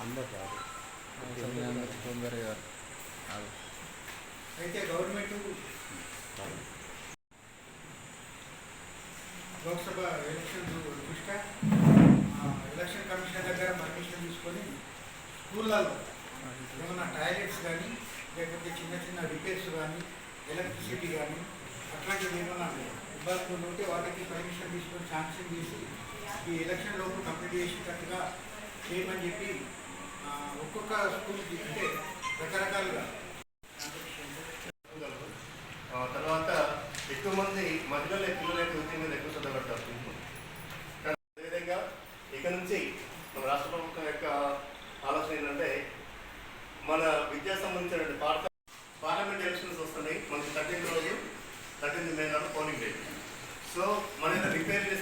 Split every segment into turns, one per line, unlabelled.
అందరు రాదు తొందరగా అయితే గవర్నమెంట్ లోక్సభ ఎలక్షన్ దృష్ట్యా ఎలక్షన్ కమిషన్ దగ్గర పర్మిషన్ తీసుకొని స్కూళ్ళలో ఏమైనా టాయిలెట్స్ కానీ లేకపోతే చిన్న చిన్న రిపేర్స్ కానీ ఎలక్ట్రిసిటీ కానీ అట్లాంటివి ఏమైనా ఇబ్బందులు ఉంటే వాటికి పర్మిషన్ తీసుకొని శాంక్షన్ చేసి ఈ ఎలక్షన్ లోపు కంప్లీట్ చేసేటట్టుగా చేయమని చెప్పి ఒక్కొక్క స్కూల్కి అంటే రకరకాలుగా.
తర్వాత ఎక్కువ మంది మధ్యలో పిల్లలైతే ఉద్యోగం మీద ఎక్కువ శ్రద్ధ పెడతారు కానీ అదేవిధంగా ఇక నుంచి మన రాష్ట్ర ప్రభుత్వం యొక్క ఆలోచన ఏంటంటే మన విద్యా సంబంధించిన పాఠ పార్లమెంట్ ఎలక్షన్స్ వస్తున్నాయి. మనకి థర్టీన్త్ రోజు థర్టీన్త్ మే నాడు పోలింగ్ డే. సో మన రిపేర్ రిపేర్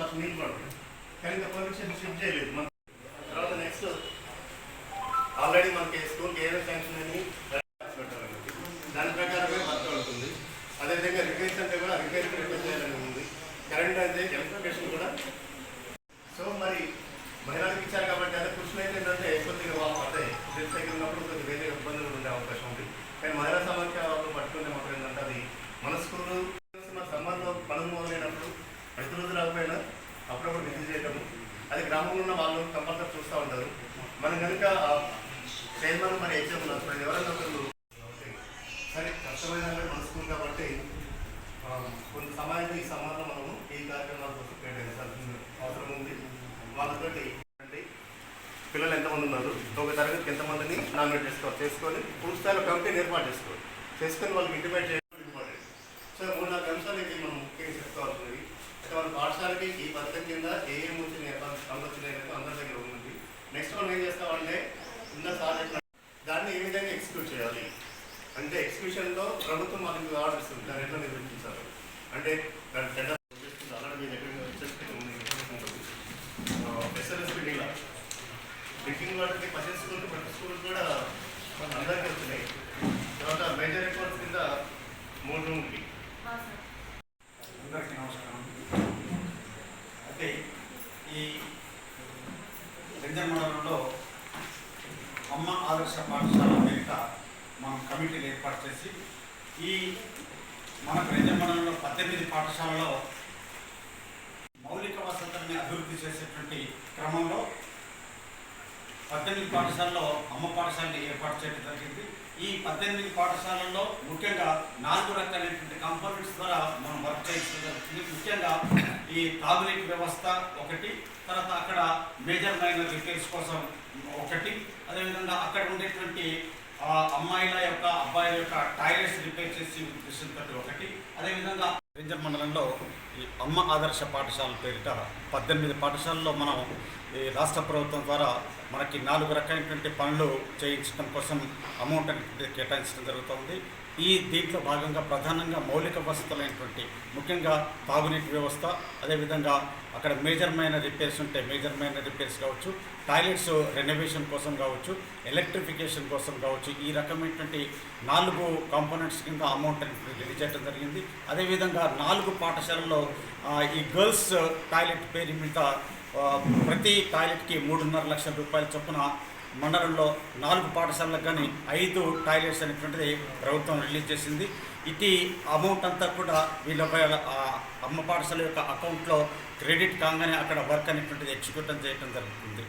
లక్షల నీళ్ళు పడుతుంది కానీ ఇంకా పర్మిషన్ షిఫ్ట్ చేయలేదు. మన తర్వాత నెక్స్ట్ ఆల్రెడీ మనకి స్కూల్కి ఏదో శాంక్షన్ అని దాని ప్రకారమే వర్క్ అవుతుంది. అదేవిధంగా రిపేర్స్ అంటే కూడా రిపేర్ రిపేర్ చేయాలని ఉంది. కరెంట్ అయితే ఎలక్ట్రికేషన్ కూడా. సో మరి మహిళలకు ఇచ్చారు మనం కనుక చైర్మన్ మరి హెచ్ఎం ఉన్నారు ఎవరైనా ఒకరు సరే కష్టమైన మనసుకుంది కాబట్టి ఆ, కొంత సమయాన్ని ఈ సమాజంలో మనము ఈ కార్యక్రమాల కోసం కేటాయించాల్సిన అవసరం ఉంది. వాళ్ళతోటి పిల్లలు ఎంతమంది ఉన్నారు? ఒక తరగతికి ఎంతమందిని నామినేట్ చేసుకోవాలి? చేసుకొని పూర్తి స్థాయిలో కమిటీని ఏర్పాటు చేసుకోవాలి. చేసుకొని వాళ్ళకి ఇంటిమేట్ చేయడం ఇంపార్టెంట్ సో మూడు నాలుగు అంశాలు ఇది మనం ముఖ్యంగా చెప్పుకోవాల్సినవి. అయితే మన పాఠశాలకి ఈ పథకం కింద ఏ ఏం వచ్చినాయి అందుతున్నాయి అందరి దగ్గర ఉన్నాయి నెక్స్ట్ మనం ఏం చేస్తామంటే ఇంత సార్ దాన్ని ఏ విధంగా ఎగ్జిక్యూట్ చేయాలి? అంటే ఎగ్జిక్యూషన్లో ప్రభుత్వం మనకి ఆర్డర్ ఇస్తుంది దాన్ని ఎట్లా నిర్వహించాలి? అంటే దాని టెండర్ మీ దగ్గర వచ్చేసి ఉంది ఎస్ఎల్ఎస్పి డీలా డ్రింకింగ్ వాటర్కి స్కూల్ ప్రతి స్కూల్ కూడా అందరికీ వస్తున్నాయి. తర్వాత మేజర్ రిపోర్ట్స్ కింద మూడు రూమ్కి
అందరికీ నమస్కారం అయితే ఈ రంజన్ మండలంలో అమ్మ ఆదర్శ పాఠశాల పేరిట మనం కమిటీలు ఏర్పాటు చేసి ఈ మన రంజన్ పద్దెనిమిది పాఠశాలలో మౌలిక వసతుల్ని అభివృద్ధి చేసేటువంటి క్రమంలో పద్దెనిమిది పాఠశాలలో అమ్మ పాఠశాలని ఏర్పాటు చేయడం జరిగింది. ఈ పద్దెనిమిది పాఠశాలల్లో ముఖ్యంగా నాలుగు రకాలైనటువంటి కంపోనెంట్స్ ద్వారా మనం వర్క్ చేయించడం జరుగుతుంది. ముఖ్యంగా ఈ తాగునీటి వ్యవస్థ ఒకటి తర్వాత అక్కడ మేజర్ మైనర్ రిపేర్స్ కోసం ఒకటి. అదేవిధంగా అక్కడ ఉండేటువంటి ఆ, అమ్మాయిల యొక్క అబ్బాయిల యొక్క టాయిలెట్స్ రిపేర్ చేసి ఉద్దేశంతో ఒకటి. అదేవిధంగా రేంజర్ మండలంలో ఈ అమ్మ ఆదర్శ పాఠశాల పేరిట పద్దెనిమిది పాఠశాలలో మనం ఈ రాష్ట్ర ప్రభుత్వం ద్వారా మనకి నాలుగు రకాలైనటువంటి పనులు చేయించడం కోసం అమౌంట్ అనేది కేటాయించడం జరుగుతుంది. ఈ దీంట్లో భాగంగా ప్రధానంగా మౌలిక వసతులైనటువంటి ముఖ్యంగా తాగునీటి వ్యవస్థ అదేవిధంగా అక్కడ మేజర్మైన రిపేర్స్ ఉంటే మేజర్మైన రిపేర్స్ కావచ్చు టాయిలెట్స్ రెనోవేషన్ కోసం కావచ్చు ఎలక్ట్రిఫికేషన్ కోసం కావచ్చు ఈ రకమైనటువంటి నాలుగు కాంపోనెంట్స్ కింద అమౌంట్ అనేది రిలీజ్ చేయడం జరిగింది. అదేవిధంగా నాలుగు పాఠశాలల్లో ఈ గర్ల్స్ టాయిలెట్ పేరు మీద ప్రతి టాయిలెట్కి మూడున్నర లక్షల రూపాయల చొప్పున మండలంలో నాలుగు పాఠశాలలకు కానీ ఐదు టాయిలెట్స్ అనేటువంటిది ప్రభుత్వం రిలీజ్ చేసింది. ఇటీ అమౌంట్ అంతా కూడా వీళ్ళ అమ్మ పాఠశాల యొక్క అకౌంట్లో క్రెడిట్ కాగానే అక్కడ వర్క్ అనేటువంటిది ఎగ్జిక్యూట్ చేయడం జరుగుతుంది.